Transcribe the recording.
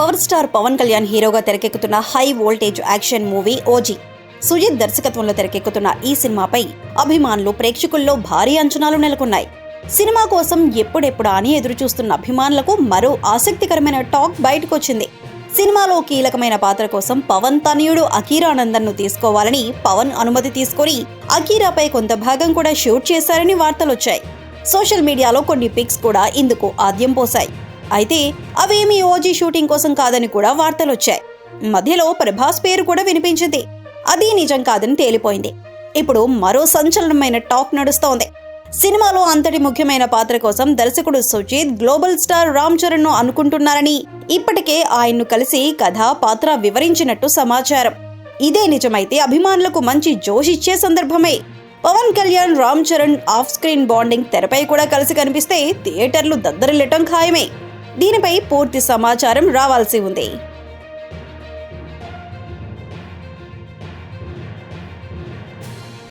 Power star Pawan Kalyan హీరోగా తెరకెక్కుతున్న high voltage action movie OG. Sujeeth దర్శకత్వంలో తెరకెక్కుతున్న ఈ సినిమాపై అభిమానులు ప్రేక్షకుల్లో భారీ అంచనాలు నెలకొన్నాయి. సినిమా కోసం ఎప్పుడెప్పుడా అని ఎదురుచూస్తున్న అభిమానులకు మరో ఆసక్తికరమైన టాక్ బయటకొచ్చింది. సినిమాలో కీలకమైన పాత్ర కోసం పవన్ తనయుడు అకీరానందన్ను తీసుకోవాలని పవన్ అనుమతి తీసుకొని అకీరాపై కొంత భాగం కూడా షూట్ చేశారని వార్తలొచ్చాయి. సోషల్ మీడియాలో కొన్ని పిక్స్ కూడా ఇందుకు ఆద్యం పోశాయి. అయితే అవేమీ ఓజీ షూటింగ్ కోసం కాదని కూడా వార్తలొచ్చాయి. మధ్యలో ప్రభాస్ పేరు కూడా వినిపించింది. అది నిజం కాదని తేలిపోయింది. ఇప్పుడు మరో సంచలనమైన టాక్ నడుస్తోంది. సినిమాలో అంతటి ముఖ్యమైన పాత్ర కోసం దర్శకుడు సుజిత్ గ్లోబల్ స్టార్ రామ్ చరణ్ను అనుకుంటున్నారని ఇప్పటికే ఆయన్ను కలిసి కథ పాత్ర వివరించినట్టు సమాచారం. ఇదే నిజమైతే అభిమానులకు మంచి జోష్ ఇచ్చే సందర్భమే. Pawan Kalyan Ram Charan off screen bonding తెరపై కూడా కలిసి కనిపిస్తే థియేటర్లు దద్దరిల్లటం ఖాయమే. దీనిపై పూర్తి సమాచారం రావాల్సి ఉంది.